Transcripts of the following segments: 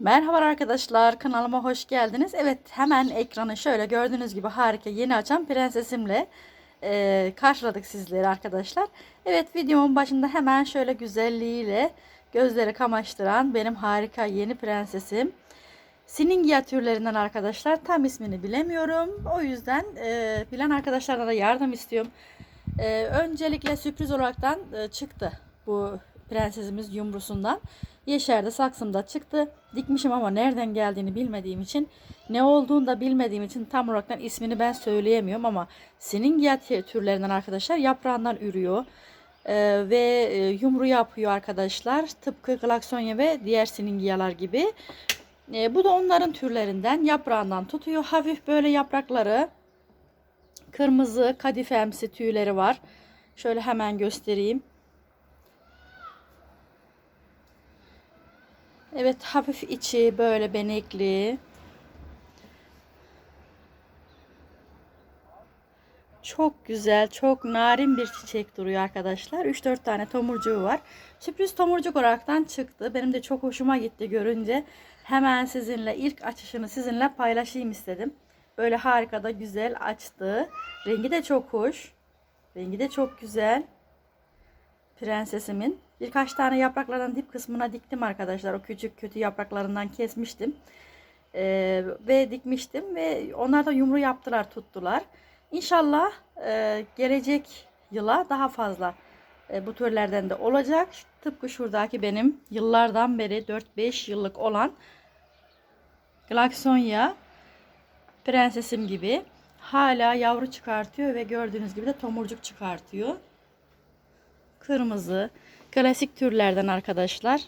Merhaba arkadaşlar kanalıma hoş geldiniz. Evet hemen ekranı şöyle gördüğünüz gibi harika yeni açan prensesimle e, karşıladık sizleri arkadaşlar. Evet videomun başında hemen şöyle güzelliğiyle gözleri kamaştıran benim harika yeni prensesim. Siningya türlerinden arkadaşlar tam ismini bilemiyorum. O yüzden e, bilen arkadaşlardan da yardım istiyorum. E, öncelikle sürpriz olaraktan e, çıktı bu prensesimiz yumrusundan. Yeşerde saksımda çıktı. Dikmişim ama nereden geldiğini bilmediğim için ne olduğunu da bilmediğim için tam olarak ismini ben söyleyemiyorum ama Siningya türlerinden arkadaşlar yaprağından ürüyor. Ee, ve e, yumru yapıyor arkadaşlar. Tıpkı Glaksonya ve diğer Siningyalar gibi. E, bu da onların türlerinden yaprağından tutuyor. Hafif böyle yaprakları kırmızı kadifemsi tüyleri var. Şöyle hemen göstereyim. Evet hafif içi böyle benekli. Çok güzel, çok narin bir çiçek duruyor arkadaşlar. 3-4 tane tomurcuğu var. Sürpriz tomurcuk olaraktan çıktı. Benim de çok hoşuma gitti görünce. Hemen sizinle ilk açışını sizinle paylaşayım istedim. Böyle harika da güzel açtı. Rengi de çok hoş. Rengi de çok güzel. Prensesimin. Birkaç tane yapraklardan dip kısmına diktim arkadaşlar. O küçük kötü yapraklarından kesmiştim. Ee, ve dikmiştim. Ve onlar da yumru yaptılar tuttular. İnşallah e, gelecek yıla daha fazla e, bu türlerden de olacak. Tıpkı şuradaki benim yıllardan beri 4-5 yıllık olan Glaksonya prensesim gibi hala yavru çıkartıyor ve gördüğünüz gibi de tomurcuk çıkartıyor. Kırmızı, klasik türlerden arkadaşlar.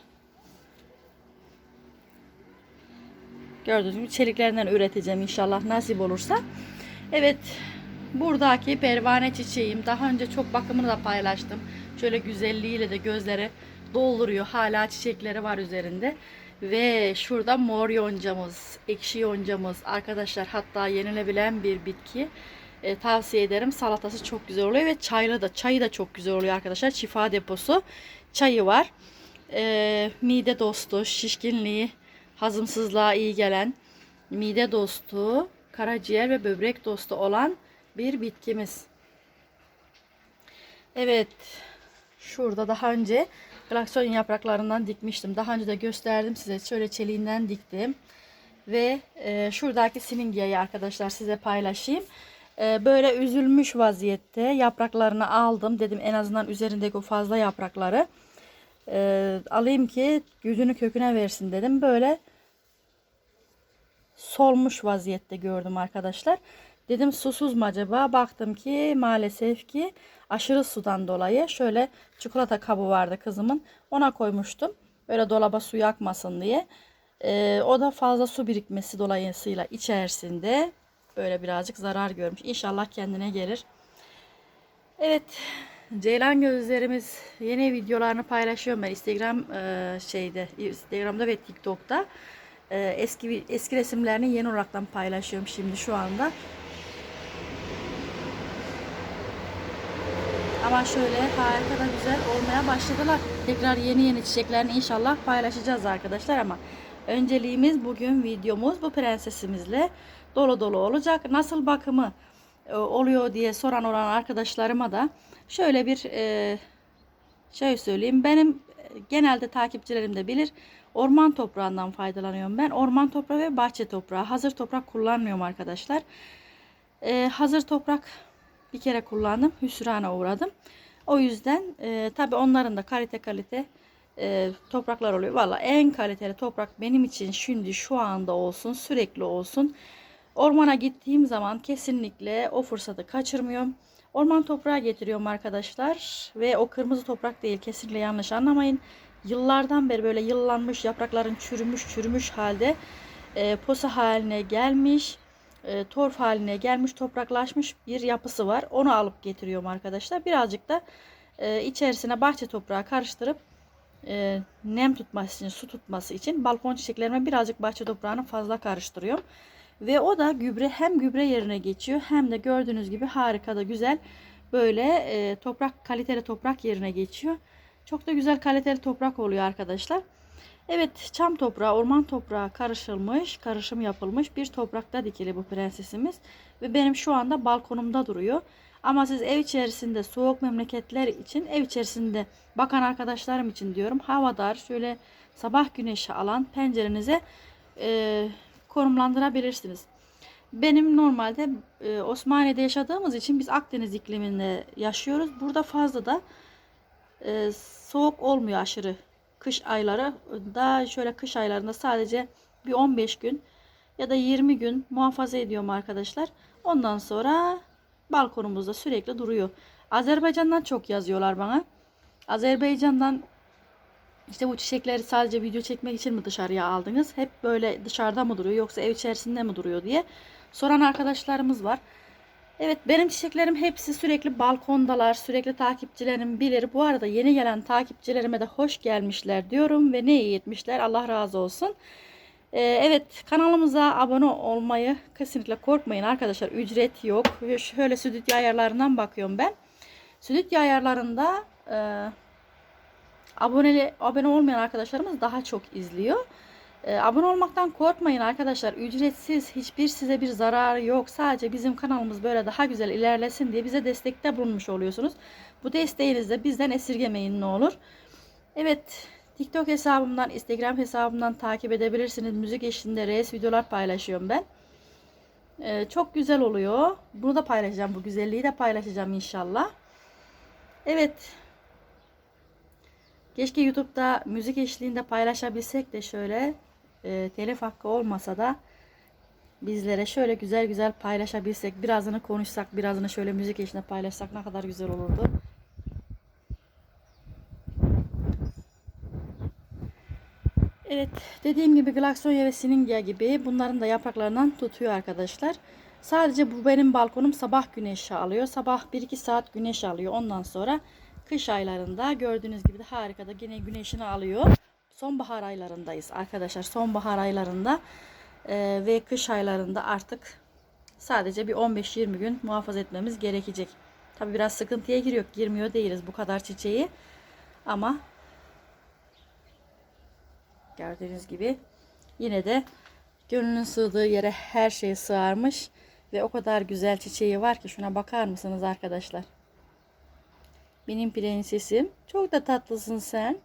Gördüğünüz gibi çeliklerinden üreteceğim inşallah nasip olursa. Evet buradaki pervane çiçeğim daha önce çok bakımını da paylaştım. Şöyle güzelliğiyle de gözleri dolduruyor. Hala çiçekleri var üzerinde. Ve şurada mor yoncamız, ekşi yoncamız arkadaşlar hatta yenilebilen bir bitki. E, tavsiye ederim. Salatası çok güzel oluyor ve çaylı da çayı da çok güzel oluyor arkadaşlar. Şifa deposu çayı var. E, mide dostu, şişkinliği, hazımsızlığa iyi gelen mide dostu, karaciğer ve böbrek dostu olan bir bitkimiz. Evet. Şurada daha önce glakson yapraklarından dikmiştim. Daha önce de gösterdim size. Şöyle çeliğinden diktim. Ve e, şuradaki siningyayı arkadaşlar size paylaşayım. E, böyle üzülmüş vaziyette yapraklarını aldım. Dedim en azından üzerindeki o fazla yaprakları e, alayım ki yüzünü köküne versin dedim. Böyle solmuş vaziyette gördüm arkadaşlar. Dedim susuz mu acaba? Baktım ki maalesef ki aşırı sudan dolayı şöyle çikolata kabı vardı kızımın. Ona koymuştum. Böyle dolaba su yakmasın diye. Ee, o da fazla su birikmesi dolayısıyla içerisinde böyle birazcık zarar görmüş. İnşallah kendine gelir. Evet. Ceylan gözlerimiz yeni videolarını paylaşıyorum ben Instagram e, şeyde Instagram'da ve TikTok'ta e, eski eski resimlerini yeni olaraktan paylaşıyorum şimdi şu anda. Ama şöyle harika da güzel olmaya başladılar. Tekrar yeni yeni çiçeklerini inşallah paylaşacağız arkadaşlar ama önceliğimiz bugün videomuz bu prensesimizle dolu dolu olacak. Nasıl bakımı e, oluyor diye soran olan arkadaşlarıma da şöyle bir e, şey söyleyeyim. Benim genelde takipçilerim de bilir. Orman toprağından faydalanıyorum ben. Orman toprağı ve bahçe toprağı. Hazır toprak kullanmıyorum arkadaşlar. Ee, hazır toprak bir kere kullandım. Hüsrana uğradım. O yüzden e, tabi onların da kalite kalite e, topraklar oluyor. Valla en kaliteli toprak benim için şimdi şu anda olsun sürekli olsun. Ormana gittiğim zaman kesinlikle o fırsatı kaçırmıyorum. Orman toprağı getiriyorum arkadaşlar. Ve o kırmızı toprak değil kesinlikle yanlış anlamayın. Yıllardan beri böyle yıllanmış yaprakların çürümüş çürümüş halde e, posa haline gelmiş e, torf haline gelmiş topraklaşmış bir yapısı var. Onu alıp getiriyorum arkadaşlar. Birazcık da e, içerisine bahçe toprağı karıştırıp e, nem tutması için, su tutması için balkon çiçeklerime birazcık bahçe toprağını fazla karıştırıyorum. Ve o da gübre hem gübre yerine geçiyor hem de gördüğünüz gibi harika da güzel böyle e, toprak kaliteli toprak yerine geçiyor. Çok da güzel kaliteli toprak oluyor arkadaşlar. Evet çam toprağı, orman toprağı karışılmış, karışım yapılmış bir toprakta dikili bu prensesimiz. Ve benim şu anda balkonumda duruyor. Ama siz ev içerisinde soğuk memleketler için, ev içerisinde bakan arkadaşlarım için diyorum. Havadar, şöyle sabah güneşi alan pencerenize e, konumlandırabilirsiniz. Benim normalde e, Osmaniye'de yaşadığımız için biz Akdeniz ikliminde yaşıyoruz. Burada fazla da e, soğuk olmuyor aşırı. Kış ayları da şöyle kış aylarında sadece bir 15 gün ya da 20 gün muhafaza ediyorum arkadaşlar. Ondan sonra balkonumuzda sürekli duruyor. Azerbaycan'dan çok yazıyorlar bana. Azerbaycan'dan işte bu çiçekleri sadece video çekmek için mi dışarıya aldınız? Hep böyle dışarıda mı duruyor yoksa ev içerisinde mi duruyor diye soran arkadaşlarımız var. Evet benim çiçeklerim hepsi sürekli balkondalar. Sürekli takipçilerim bilir. Bu arada yeni gelen takipçilerime de hoş gelmişler diyorum ve ne iyi etmişler. Allah razı olsun. Ee, evet kanalımıza abone olmayı kesinlikle korkmayın arkadaşlar. Ücret yok. Şöyle stüdyo ayarlarından bakıyorum ben. Stüdyo ayarlarında e, aboneli, abone olmayan arkadaşlarımız daha çok izliyor. E, abone olmaktan korkmayın arkadaşlar. Ücretsiz hiçbir size bir zararı yok. Sadece bizim kanalımız böyle daha güzel ilerlesin diye bize destekte bulunmuş oluyorsunuz. Bu desteğinizi de bizden esirgemeyin ne olur. Evet TikTok hesabımdan, Instagram hesabımdan takip edebilirsiniz. Müzik eşliğinde reels videolar paylaşıyorum ben. Ee, çok güzel oluyor. Bunu da paylaşacağım. Bu güzelliği de paylaşacağım inşallah. Evet. Keşke YouTube'da müzik eşliğinde paylaşabilsek de şöyle e, telif hakkı olmasa da bizlere şöyle güzel güzel paylaşabilsek. Birazını konuşsak, birazını şöyle müzik eşliğinde paylaşsak ne kadar güzel olurdu. Evet dediğim gibi Glaksonya ve Siningya gibi bunların da yapraklarından tutuyor arkadaşlar. Sadece bu benim balkonum sabah güneşi alıyor. Sabah 1-2 saat güneş alıyor. Ondan sonra kış aylarında gördüğünüz gibi de harika da yine güneşini alıyor. Sonbahar aylarındayız arkadaşlar. Sonbahar aylarında e, ve kış aylarında artık sadece bir 15-20 gün muhafaza etmemiz gerekecek. Tabi biraz sıkıntıya giriyor. Girmiyor değiliz bu kadar çiçeği. Ama Gördüğünüz gibi yine de gönlünün sığdığı yere her şey sığarmış ve o kadar güzel çiçeği var ki şuna bakar mısınız arkadaşlar? Benim prensesim. Çok da tatlısın sen.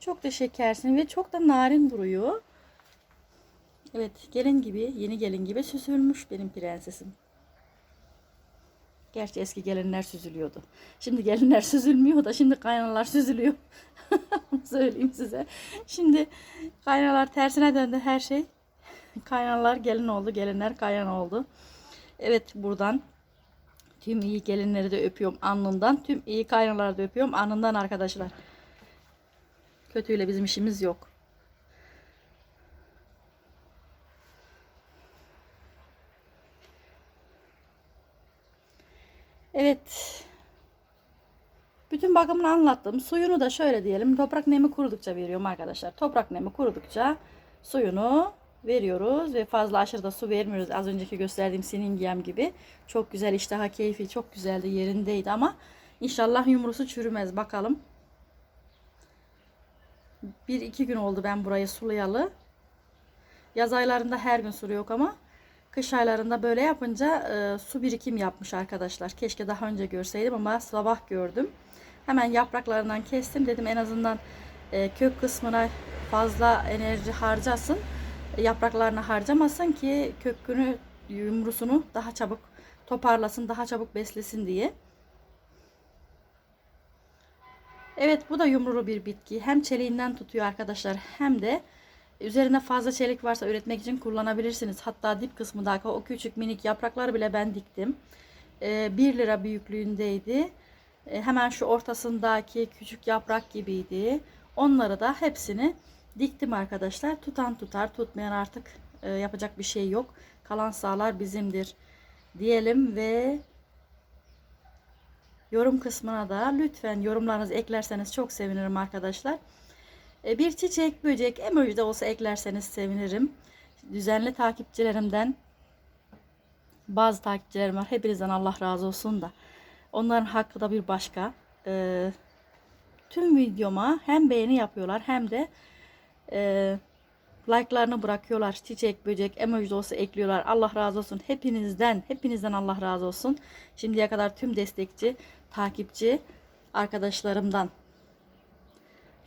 Çok da şekersin ve çok da narin duruyor. Evet gelin gibi yeni gelin gibi süzülmüş benim prensesim. Gerçi eski gelinler süzülüyordu. Şimdi gelinler süzülmüyor da şimdi kaynalar süzülüyor. söyleyeyim size. Şimdi kaynalar tersine döndü her şey. Kaynalar gelin oldu, gelinler kaynan oldu. Evet buradan tüm iyi gelinleri de öpüyorum alnından. Tüm iyi kaynaları da öpüyorum alnından arkadaşlar. Kötüyle bizim işimiz yok. Evet. Bütün bakımını anlattım. Suyunu da şöyle diyelim. Toprak nemi kurudukça veriyorum arkadaşlar. Toprak nemi kurudukça suyunu veriyoruz ve fazla aşırı da su vermiyoruz. Az önceki gösterdiğim siningem gibi. Çok güzel iştaha keyfi çok güzeldi yerindeydi ama inşallah yumrusu çürümez bakalım. Bir iki gün oldu ben burayı sulayalı. Yaz aylarında her gün sulu yok ama Kış aylarında böyle yapınca e, su birikim yapmış arkadaşlar. Keşke daha önce görseydim ama sabah gördüm. Hemen yapraklarından kestim. Dedim en azından e, kök kısmına fazla enerji harcasın. Yapraklarına harcamasın ki kökünü, yumrusunu daha çabuk toparlasın, daha çabuk beslesin diye. Evet bu da yumrulu bir bitki. Hem çeliğinden tutuyor arkadaşlar hem de Üzerine fazla çelik varsa üretmek için kullanabilirsiniz. Hatta dip kısmındaki o küçük minik yaprakları bile ben diktim. Ee, 1 lira büyüklüğündeydi. Ee, hemen şu ortasındaki küçük yaprak gibiydi. Onları da hepsini diktim arkadaşlar. Tutan tutar, tutmayan artık e, yapacak bir şey yok. Kalan sağlar bizimdir diyelim ve yorum kısmına da lütfen yorumlarınızı eklerseniz çok sevinirim arkadaşlar. E, bir çiçek, böcek, emoji de olsa eklerseniz sevinirim. Düzenli takipçilerimden bazı takipçilerim var. Hepinizden Allah razı olsun da. Onların hakkı da bir başka. Ee, tüm videoma hem beğeni yapıyorlar hem de e, like'larını bırakıyorlar. Çiçek, böcek, emoji de olsa ekliyorlar. Allah razı olsun. Hepinizden, hepinizden Allah razı olsun. Şimdiye kadar tüm destekçi, takipçi arkadaşlarımdan.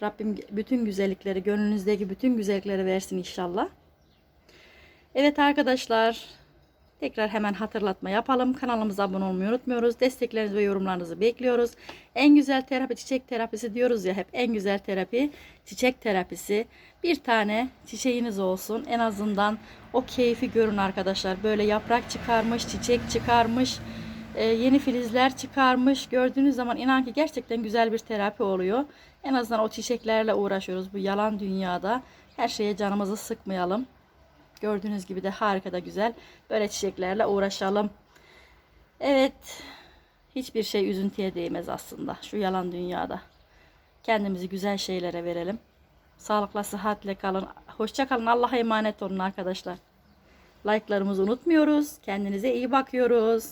Rabbim bütün güzellikleri, gönlünüzdeki bütün güzellikleri versin inşallah. Evet arkadaşlar, tekrar hemen hatırlatma yapalım. Kanalımıza abone olmayı unutmuyoruz. Desteklerinizi ve yorumlarınızı bekliyoruz. En güzel terapi çiçek terapisi diyoruz ya hep. En güzel terapi çiçek terapisi. Bir tane çiçeğiniz olsun. En azından o keyfi görün arkadaşlar. Böyle yaprak çıkarmış, çiçek çıkarmış, e, yeni filizler çıkarmış. Gördüğünüz zaman inan ki gerçekten güzel bir terapi oluyor. En azından o çiçeklerle uğraşıyoruz bu yalan dünyada. Her şeye canımızı sıkmayalım. Gördüğünüz gibi de harika da güzel. Böyle çiçeklerle uğraşalım. Evet. Hiçbir şey üzüntüye değmez aslında şu yalan dünyada. Kendimizi güzel şeylere verelim. Sağlıkla, sıhhatle kalın. Hoşça kalın. Allah'a emanet olun arkadaşlar. Like'larımızı unutmuyoruz. Kendinize iyi bakıyoruz.